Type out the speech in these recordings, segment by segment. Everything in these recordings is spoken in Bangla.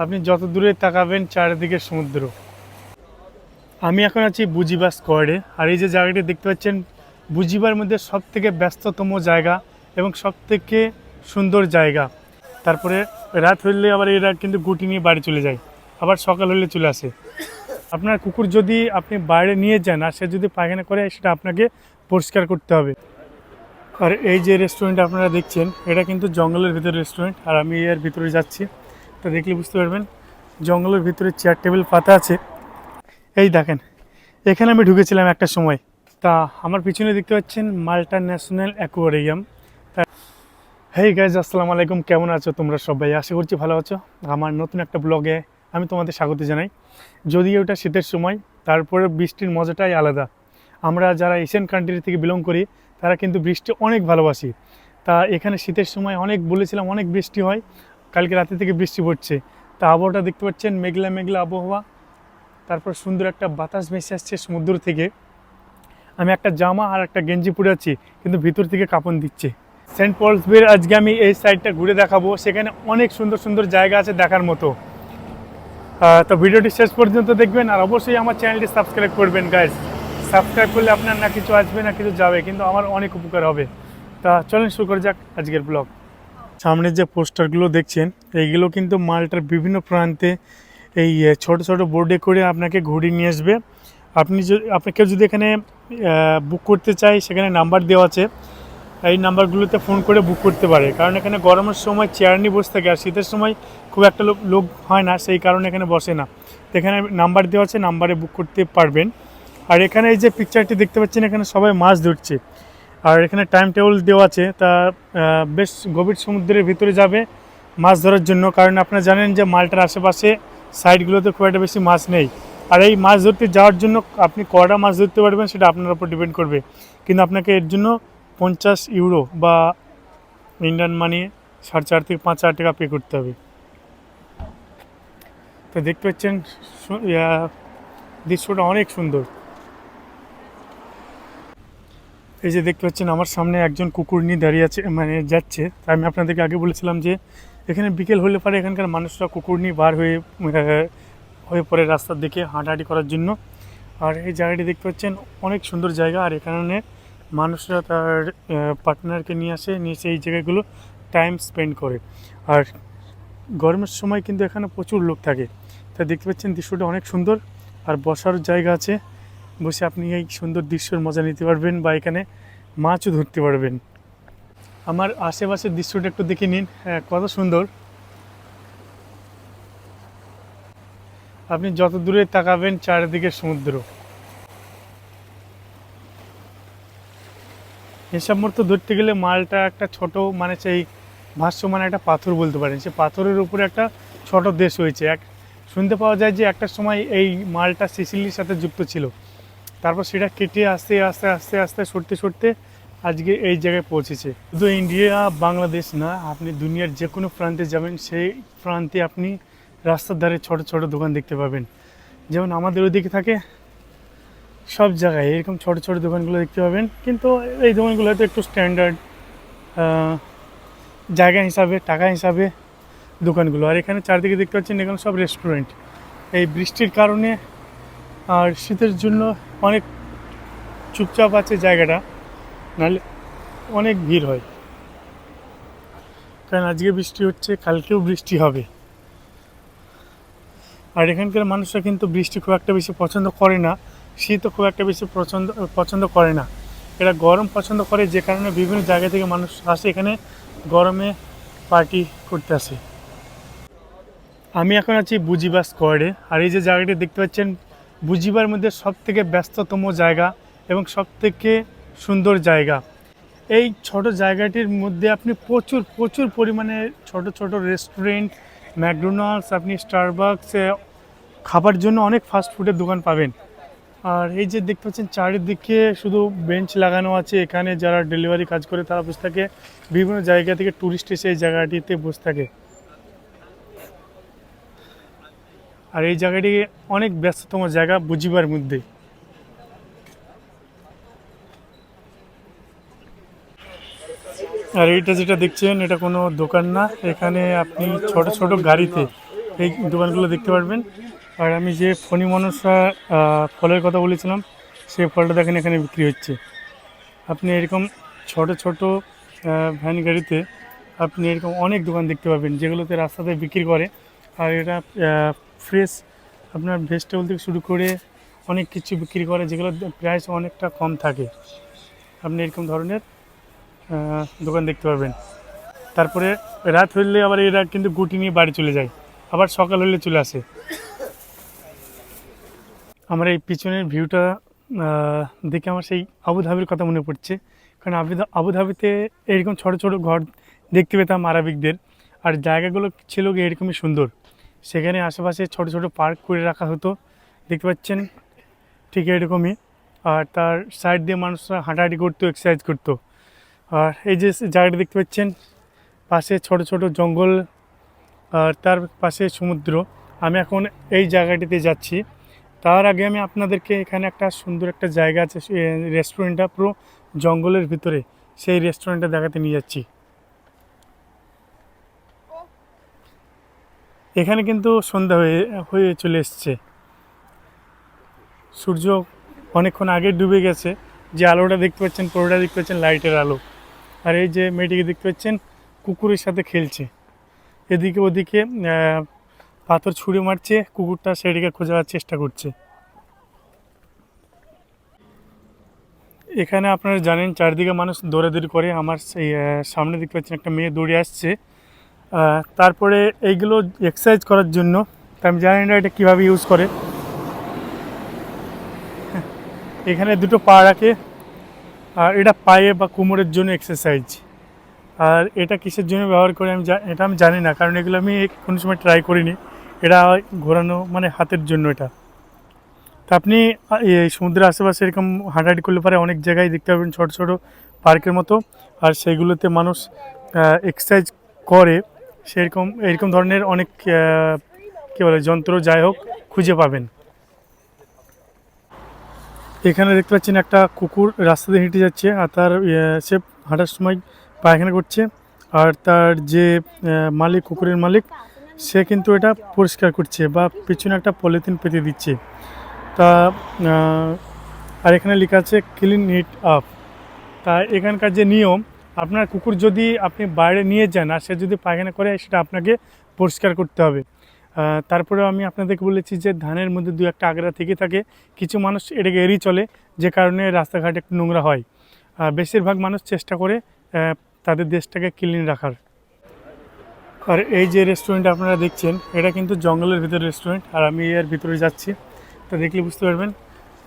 আপনি যত দূরে তাকাবেন চারিদিকে সমুদ্র। আমি এখন আছি বুজিবা স্কোয়াডে, আর এই যে জায়গাটি দেখতে পাচ্ছেন, বুজিবার মধ্যে সব থেকে ব্যস্ততম জায়গা এবং সব থেকে সুন্দর জায়গা। তারপরে রাত হইলে আবার এরা কিন্তু গুটি নিয়ে বাড়ি চলে যায়, আবার সকাল হলে চলে আসে। আপনার কুকুর যদি আপনি বাইরে নিয়ে যান, আর সে যদি পায়খানা করে, সেটা আপনাকে পরিষ্কার করতে হবে। আর এই যে রেস্টুরেন্ট আপনারা দেখছেন, এটা কিন্তু জঙ্গলের ভিতরে রেস্টুরেন্ট আর আমি এর ভিতরে যাচ্ছি। তো দেখলে বুঝতে পারবেন, জঙ্গলের ভিতরে চেয়ার টেবিল পাতা আছে। এই দেখেন, এখানে আমি ঢুকেছিলাম একটা সময়। তা আমার পিছনে দেখতে পাচ্ছেন Malta national aquarium. Hey guys আসসালামু আলাইকুম, কেমন আছো তোমরা সবাই? আশা করছি ভালো আছো। আমার নতুন একটা ব্লগে আমি তোমাদের স্বাগত জানাই। যদিও ওটা শীতের সময় তারপরে বৃষ্টির মজাটাই আলাদা। আমরা যারা এশিয়ান কান্ট্রি থেকে বিলং করি, তারা কিন্তু বৃষ্টি অনেক ভালোবাসি। তা এখানে শীতের সময় অনেক বলেছিলাম, অনেক বৃষ্টি হয়। কালকে রাতে থেকে বৃষ্টি পড়ছে। তা আবহাওয়াটা দেখতে পাচ্ছেন, মেঘলা মেঘলা আবহাওয়া। তারপর সুন্দর একটা বাতাস ভেসে আসছে সমুদ্র থেকে। আমি একটা জামা আর একটা গেঞ্জি পরে আছি, কিন্তু ভিতর থেকে কাপন দিচ্ছে। সেন্ট পলস বের আজকে আমি এই সাইডটা ঘুরে দেখাবো, সেখানে অনেক সুন্দর সুন্দর জায়গা আছে দেখার মতো। তো ভিডিওটি শেষ পর্যন্ত দেখবেন, আর অবশ্যই আমার চ্যানেলটি সাবস্ক্রাইব করবেন গাইজ সাবস্ক্রাইব করলে আপনার না কিছু আসবে, না কিছু যাবে, কিন্তু আমার অনেক উপকার হবে। তা চলেন শুরু করে যাক আজকের ব্লগ সামনে যে পোস্টারগুলো দেখছেন, এইগুলো কিন্তু মালটার বিভিন্ন প্রান্তে এই ছোট ছোট বোর্ডে করে আপনাকে ঘুরিয়ে নিয়ে আসবে। আপনি যদি আপনাকে যদি এখানে বুক করতে চাই সেখানে নাম্বার দেওয়া আছে। এই নাম্বারগুলোতে ফোন করে বুক করতে পারে। কারণ এখানে গরমের সময় চেয়ার নিয়ে বসে থাকে, আর শীতের সময় খুব একটা লোক লোক হয় না, সেই কারণে এখানে বসে না। তো এখানে নাম্বার দেওয়া আছে নাম্বারে বুক করতে পারবেন। আর এখানে এই যে পিকচারটি দেখতে পাচ্ছেন, এখানে সবাই মাছ ধরছে। আর এখানে টাইম টেবিল দেওয়া আছে। তা বেশ গভীর সমুদ্রের ভিতরে যাবে মাছ ধরার জন্য। কারণ আপনারা জানেন যে মালটার আশেপাশে সাইডগুলোতে খুব একটা বেশি মাছ নেই। আর এই মাছ ধরতে যাওয়ার জন্য আপনি কটা মাছ ধরতে পারবেন সেটা আপনার উপর ডিপেন্ড করবে। কিন্তু আপনাকে এর জন্য পঞ্চাশ ইউরো বা ইন্ডিয়ান মানি সাড়ে চার থেকে পাঁচ হাজার টাকা পে করতে হবে। তো দেখতে পাচ্ছেন দৃশ্যটা অনেক সুন্দর। এই যে দেখতে পাচ্ছেন, আমার সামনে একজন কুকুর নিয়ে দাঁড়িয়ে আছে মানে যাচ্ছে। তাই আমি আপনাদেরকে আগে বলেছিলাম যে, এখানে বিকেল হলে পরে এখানকার মানুষরা কুকুর নিয়ে বার হয়ে হয়ে পড়ে রাস্তার দিকে হাঁটাহাঁটি করার জন্য। আর এই জায়গাটি দেখতে পাচ্ছেন, অনেক সুন্দর জায়গা। আর এখানে মানুষরা তার পার্টনারকে নিয়ে আসে, নিয়ে এসে এই জায়গাগুলো টাইম স্পেন্ড করে। আর গরমের সময় কিন্তু এখানে প্রচুর লোক থাকে। তা দেখতে পাচ্ছেন, দৃশ্যটা অনেক সুন্দর। আর বসার জায়গা আছে। বসে আপনি এই সুন্দর দৃশ্যর মজা নিতে পারবেন বা এখানে মাছও ধরতে পারবেন। আমার আশেপাশের দৃশ্যটা একটু দেখে নিন হ্যাঁ, কত সুন্দর। আপনি যত দূরে তাকাবেন চারিদিকে সমুদ্র। এসব মতো ধরতে গেলে মালটা একটা ছোট মানে সেই ভাষ্যমান একটা পাথর বলতে পারেন। সে পাথরের উপরে একটা ছোট দেশ হয়েছে। এক শুনতে পাওয়া যায় যে একটা সময় এই মালটা সিসিলির সাথে যুক্ত ছিল। তারপর সেটা কেটে আস্তে আস্তে আস্তে আস্তে সরতে সরতে আজকে এই জায়গায় পৌঁছেছে। শুধু ইন্ডিয়া, বাংলাদেশ না, আপনি দুনিয়ার যে কোনো প্রান্তে যাবেন, সেই প্রান্তে আপনি রাস্তার ধারে ছোট ছোট দোকান দেখতে পাবেন। যেমন আমাদের ওইদিকে থাকে সব জায়গায় এরকম ছোট ছোট দোকানগুলো দেখতে পাবেন। কিন্তু এই দোকানগুলো হয়তো একটু স্ট্যান্ডার্ড জায়গা হিসাবে, টাকা হিসাবে দোকানগুলো। আর এখানে চারদিকে দেখতে পাচ্ছেন এখানে সব রেস্টুরেন্ট এই বৃষ্টির কারণে আর শীতের জন্য অনেক চুপচাপ আছে জায়গাটা, নাহলে অনেক ভিড় হয়। কারণ আজকে বৃষ্টি হচ্ছে, কালকেও বৃষ্টি হবে। আর এখানকার মানুষরা কিন্তু বৃষ্টি খুব একটা বেশি পছন্দ করে না, শীতও খুব একটা বেশি পছন্দ পছন্দ করে না। এরা গরম পছন্দ করে যে কারণে বিভিন্ন জায়গা থেকে মানুষ আসে এখানে, গরমে পার্টি করতে আসে। আমি এখন আছি বুজিবা স্কোয়াডে, আর এই যে জায়গাটি দেখতে পাচ্ছেন বুজিবার মধ্যে সব থেকে ব্যস্ততম জায়গা এবং সব থেকে সুন্দর জায়গা। এই ছোট জায়গাটির মধ্যে আপনি প্রচুর প্রচুর পরিমাণে ছোট ছোট রেস্টুরেন্ট ম্যাকডোনাল্ডস, আপনি স্টারবাকস খাবার জন্য অনেক ফাস্ট ফুডের দোকান পাবেন। আর এই যে দেখতে পাচ্ছেন, চারিদিকে শুধু বেঞ্চ লাগানো আছে। এখানে যারা ডেলিভারি কাজ করে তারা বসে থাকে। বিভিন্ন জায়গা থেকে ট্যুরিস্ট এসে এই জায়গাটিতে বসে থাকে। আর এই জায়গাটি অনেক ব্যস্ততম জায়গা বুঝিবার মধ্যে। আর এইটা যেটা দেখছেন এটা কোনো দোকান না। এখানে আপনি ছোট ছোট গাড়িতে এই দোকানগুলো দেখতে পারবেন। আর আমি যে ফণি আহ, ফলের কথা বলেছিলাম সেই ফলটা দেখেন এখানে বিক্রি হচ্ছে। আপনি এরকম ছোট ছোট ভ্যান গাড়িতে আপনি এরকম অনেক দোকান দেখতে পাবেন যেগুলোতে রাস্তাতে বিক্রি করে। আর এটা ফ্রেশ আপনার ভেজিটেবল থেকে শুরু করে অনেক কিছু বিক্রি করে, যেগুলো প্রাইস অনেকটা কম থাকে। আপনি এরকম ধরনের দোকান দেখতে পাবেন তারপরে রাত হইলে আবার এরা কিন্তু গুটি নিয়ে বাড়ি চলে যায়। আবার সকাল হলে চলে আসে। আমার এই পিছনের ভিউটা দেখে আমার সেই আবুধাবির কথা মনে পড়ছে। কারণ আবু- আবুধাবিতে এরকম ছোট ছোট ঘর দেখতে পেতাম আরবিকদের। আর জায়গাগুলো ছিল এরকমই সুন্দর। সেখানে আশেপাশে ছোট ছোট পার্ক করে রাখা হতো। দেখতে পাচ্ছেন ঠিক এরকমই। আর তার সাইড দিয়ে মানুষরা হাঁটাহাঁটি করতো এক্সারসাইজ করতো। আর এই যে জায়গাটা দেখতে পাচ্ছেন, পাশে ছোট ছোট জঙ্গল, আর তার পাশে সমুদ্র। আমি এখন এই জায়গাটিতে যাচ্ছি। তার আগে আমি আপনাদেরকে এখানে একটা সুন্দর একটা জায়গা আছে রেস্টুরেন্টটা পুরো জঙ্গলের ভিতরে। সেই রেস্টুরেন্টটা দেখাতে নিয়ে যাচ্ছি। এখানে কিন্তু সন্ধ্যা হয়ে হয়ে চলে এসছে। সূর্য অনেকক্ষণ আগে ডুবে গেছে। যে আলোটা দেখতে পাচ্ছেন, পুরোটা দেখতে পাচ্ছেন লাইটের আলো। আর এই যে মেয়েটিকে দেখতে পাচ্ছেন, কুকুরের সাথে খেলছে। এদিকে ওদিকে পাথর ছুঁড়ে মারছে, কুকুরটা সেটিকে খোঁজার চেষ্টা করছে। এখানে আপনারা জানেন, চারদিকে মানুষ দৌড়াদৌড়ি করে। আমার সেই সামনে দেখতে পাচ্ছেন একটা মেয়ে দৌড়ে আসছে। তারপরে এইগুলো এক্সারসাইজ করার জন্য আমি জানি না এটা কীভাবে ইউজ করে। এখানে দুটো পা রাখে, আর এটা পায়ে বা কোমরের জন্য এক্সারসাইজ আর এটা কিসের জন্য ব্যবহার করে আমি এটা আমি জানি না, কারণ এগুলো আমি কোনো সময় ট্রাই করিনি। এটা ঘোরানো মানে হাতের জন্য এটা। তা আপনি এই সমুদ্রের আশেপাশে এরকম হাঁটাহাঁটি করলে পারে অনেক জায়গায় দেখতে পাবেন ছোট ছোট পার্কের মতো। আর সেইগুলোতে মানুষ এক্সারসাইজ করে। সেরকম, এরকম ধরনের অনেক কী বলে, যন্ত্র যাই হোক, খুঁজে পাবেন। এখানে দেখতে পাচ্ছেন একটা কুকুর রাস্তা দিয়ে হেঁটে যাচ্ছে, আর তার সে হাঁটার সময় পায়খানা করছে, আর তার যে মালিক, কুকুরের মালিক, সে কিন্তু এটা পরিষ্কার করছে বা পিছনে একটা পলিথিন পেতে দিচ্ছে। তা আর এখানে লেখা আছে, ক্লিন ইট আপ। তা, এখানকার যে নিয়ম আপনার কুকুর যদি আপনি বাইরে নিয়ে যান আর সে যদি পায়খানা করে, সেটা আপনাকে পরিষ্কার করতে হবে। তারপরেও আমি আপনাদেরকে বলেছি যে ধানের মধ্যে দু একটা আগড়া থেকে থাকে, কিছু মানুষ এটাকে এড়িয়ে চলে, যে কারণে রাস্তাঘাট একটু নোংরা হয়। বেশিরভাগ মানুষ চেষ্টা করে তাদের দেশটাকে ক্লিন রাখার। আর এই যে রেস্টুরেন্ট আপনারা দেখছেন, এটা কিন্তু জঙ্গলের ভিতরে রেস্টুরেন্ট আর আমি এর ভিতরে যাচ্ছি। তো দেখলে বুঝতে পারবেন,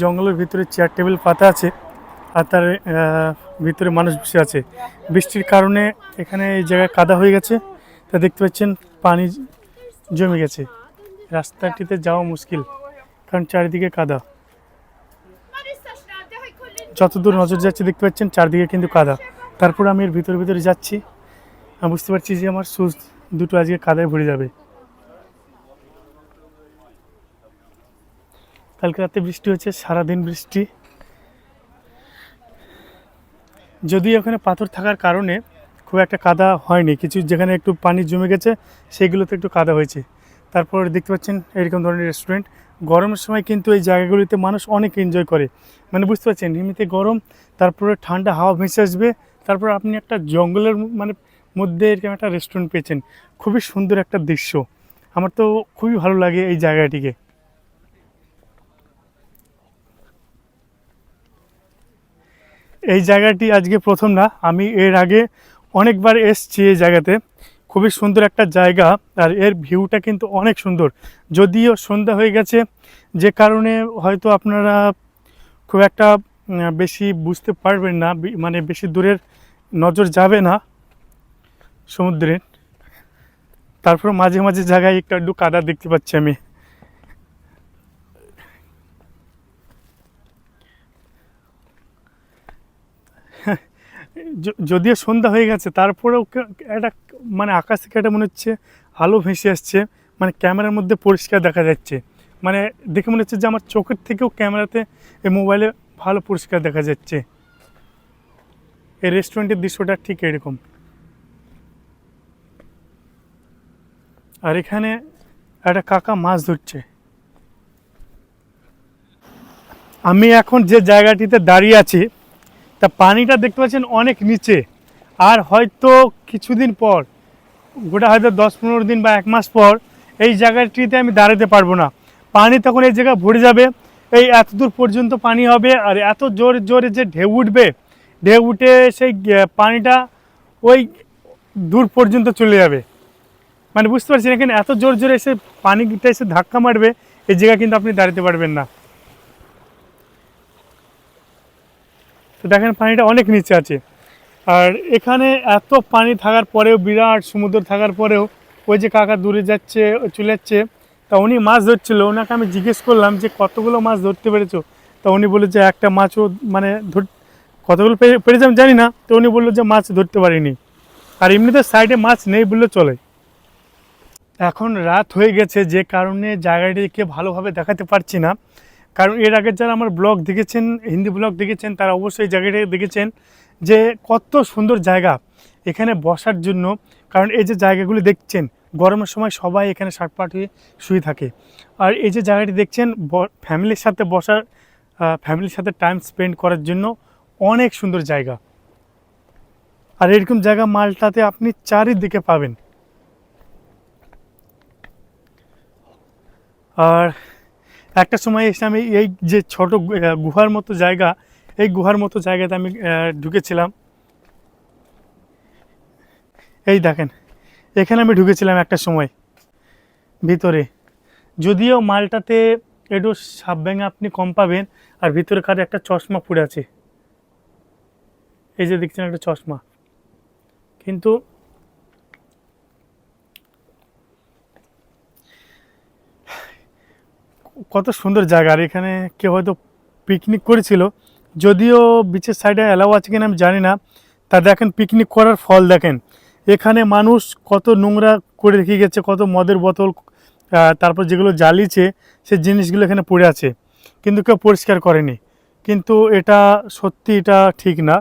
জঙ্গলের ভিতরে চেয়ার টেবিল পাতা আছে, আর তার ভিতরে মানুষ বসে আছে। বৃষ্টির কারণে এখানে এই জায়গায় কাদা হয়ে গেছে। তা দেখতে পাচ্ছেন, পানি জমে গেছে। রাস্তাটিতে যাওয়া মুশকিল, কারণ চারিদিকে কাদা। যতদূর নজর যাচ্ছে, দেখতে পাচ্ছেন, চারদিকে কিন্তু কাদা। তারপর আমি এর ভিতরে ভিতরে যাচ্ছি। আমি বুঝতে পারছি যে আমার সুজ দুটো আজকে কাদায় ভরে যাবে। কালকে রাতে বৃষ্টি হয়েছে, সারাদিন বৃষ্টি। যদিও ওখানে পাথর থাকার কারণে খুব একটা কাদা হয়নি। কিছু যেখানে একটু পানি জমে গেছে সেগুলোতে একটু কাদা হয়েছে। তারপর দেখতে পাচ্ছেন এরকম ধরনের রেস্টুরেন্ট গরমের সময় কিন্তু এই জায়গাগুলিতে মানুষ অনেক এনজয় করে। মানে বুঝতে পারছেন, এমনিতে গরম, তারপরে ঠান্ডা হাওয়া ভেসে আসবে, তারপর আপনি একটা জঙ্গলের মানে মধ্যে এরকম একটা রেস্টুরেন্ট পেয়েছেন। খুবই সুন্দর একটা দৃশ্য। আমার তো খুবই ভালো লাগে এই জায়গাটিকে। এই জায়গাটি আজকে প্রথম না। আমি এর আগে অনেকবার এসছি এই জায়গাতে। খুবই সুন্দর একটা জায়গা আর এর ভিউটা কিন্তু অনেক সুন্দর। যদিও সন্ধ্যা হয়ে গেছে, যে কারণে হয়তো আপনারা খুব একটা বেশি বুঝতে পারবেন না মানে বেশি দূরের নজর যাবে না সমুদ্রের। তারপর মাঝে মাঝে জায়গায় একটু একটু কাদা দেখতে পাচ্ছি আমি য- যদিও সন্ধ্যা হয়ে গেছে, তারপরেও একটা মানে আকাশ থেকে একটা মনে হচ্ছে আলো ভেসে আসছে মানে ক্যামেরার মধ্যে পরিষ্কার দেখা যাচ্ছে। মানে দেখে মনে হচ্ছে যে আমার চোখের থেকেও ক্যামেরাতে এই মোবাইলে ভালো পরিষ্কার দেখা যাচ্ছে। এই রেস্টুরেন্টের দৃশ্যটা ঠিক এরকম। আর এখানে একটা কাকা মাছ ধরছে। আমি এখন যে জায়গাটিতে দাঁড়িয়ে আছি তা পানিটা দেখতে পাচ্ছেন অনেক নিচে। আর হয়তো কিছুদিন পর, গোটা হয়তো দশ পনেরো দিন বা এক মাস পর, এই জায়গাটিতে আমি দাঁড়াতে পারব না। পানি তখন এই জায়গায় ভরে যাবে। এই এত দূর পর্যন্ত পানি হবে আর এত জোরে জোরে যে ঢেউ উঠবে, ঢেউ উঠে সেই পানিটা ওই দূর পর্যন্ত চলে যাবে। মানে বুঝতে পারছেন এখানে এত জোর জোরে এসে পানিটা এসে ধাক্কা মারবে, এই জায়গায় কিন্তু আপনি দাঁড়াতে পারবেন না। তো দেখেন পানিটা অনেক নিচে আছে। আর এখানে এত পানি থাকার পরেও, বিরাট সমুদ্র থাকার পরেও, ওই যে কাকা দূরে যাচ্ছে চলে যাচ্ছে, তা উনি মাছ ধরছিল। ওনাকে আমি জিজ্ঞেস করলাম যে, কতগুলো মাছ ধরতে পেরেছ? তা উনি বলল যে, একটা মাছও মানে ধর কতগুলো পেরে- পেরেছে আমি জানি না। তো উনি বলল যে, মাছ ধরতে পারিনি। আর এমনিতে সাইডে মাছ নেই বললে চলে। এখন রাত হয়ে গেছে, যে কারণে জায়গাটিকে ভালোভাবে দেখাতে পারছি না। কারণ এর আগে যারা আমার ব্লগ দেখেছেন, হিন্দি ব্লগ দেখেছেন, তারা অবশ্যই জায়গাটি দেখেছেন যে কত সুন্দর জায়গা এখানে বসার জন্য। কারণ এই যে জায়গাগুলি দেখছেন, গরমের সময় সবাই এখানে শার্ট হয়ে শুয়ে থাকে। আর এই যে জায়গাটি দেখছেন ফ্যামিলির সাথে বসার ফ্যামিলির সাথে টাইম স্পেন্ড করার জন্য অনেক সুন্দর জায়গা। আর এরকম জায়গা মালটাতে আপনি চারিদিকে পাবেন। আর একটা সময় এসে আমি এই যে ছোট গুহার মতো জায়গা, এই গুহার মতো জায়গাতে আমি ঢুকেছিলাম। এই দেখেন, এখানে আমি ঢুকেছিলাম একটা সময়। ভিতরে। যদিও মালটাতে একটু সাপ আপনি কম পাবেন, আর ভিতরে কার একটা চশমা পড়ে আছে। এই যে দেখছেন একটা চশমা। কিন্তু কত সুন্দর জায়গা। আর এখানে কেউ হয়তো পিকনিক করেছিল। যদিও বিচের সাইডে অ্যালাউ আছে কিনা আমি জানি না। তা দেখেন পিকনিক করার ফল দেখেন। এখানে মানুষ কত নোংরা করে রেখে গেছে, কত মদের বোতল তারপর যেগুলো জ্বালিয়েছে, সে জিনিসগুলো এখানে পড়ে আছে। কিন্তু কেউ পরিষ্কার করেনি। কিন্তু এটা সত্যি এটা ঠিক না।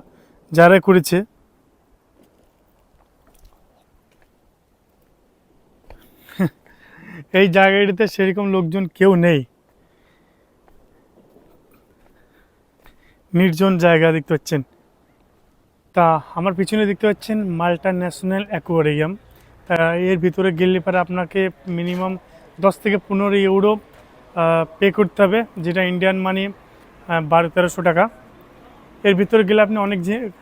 যারা করেছে এই জায়গাটিতে সেরকম লোকজন কেউ নেই। নির্জন জায়গা দেখতে পাচ্ছেন। তা আমার পিছনে দেখতে পাচ্ছেন মাল্টা ন্যাশনাল অ্যাকোয়ারিয়াম। তা এর ভিতরে গেলে পরে আপনাকে মিনিমাম দশ থেকে পনেরো ইউরো পে করতে হবে, যেটা ইন্ডিয়ান মানি বারো তেরোশো টাকা। এর ভিতরে গেলে আপনি অনেক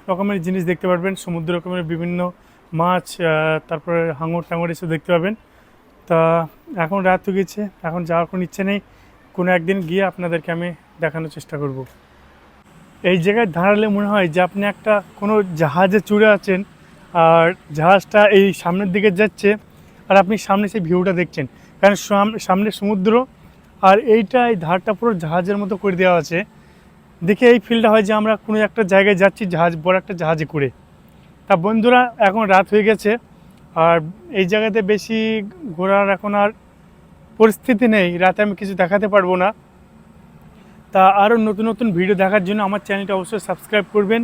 রকমের জিনিস দেখতে পারবেন, সমুদ্র রকমের বিভিন্ন মাছ তারপরে হাঙর টাঙর এসব দেখতে পাবেন। তা এখন রাত গেছে, এখন যাওয়ার কোনো ইচ্ছে নেই। কোনো একদিন গিয়ে আপনাদেরকে আমি দেখানোর চেষ্টা করব। এই জায়গায় দাঁড়ালে মনে হয় যে আপনি একটা কোনো জাহাজে চড়ে আছেন আর জাহাজটা এই সামনের দিকে যাচ্ছে আর আপনি সামনে সেই ভিউটা দেখছেন। কারণ সাম- সামনে সমুদ্র আর এইটা, এই ধারটা পুরো জাহাজের মতো করে দেওয়া আছে। দেখে এই ফিলটা হয় যে আমরা কোনো একটা জায়গায় যাচ্ছি জাহাজ, বড় একটা জাহাজে করে। তা বন্ধুরা, এখন রাত হয়ে গেছে। আর এই জায়গাতে বেশি ঘোরার এখন আর পরিস্থিতি নেই। রাতে আমি কিছু দেখাতে পারব না। তা আরও নতুন নতুন ভিডিও দেখার জন্য আমার চ্যানেলটা অবশ্যই সাবস্ক্রাইব করবেন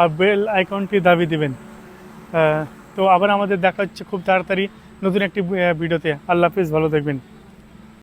আর বেল আইকনটি দাবি দেবেন। তো আবার আমাদের দেখা হচ্ছে খুব তাড়াতাড়ি নতুন একটি ভিডিওতে। আল্লাহ হাফিজ, ভালো দেখবেন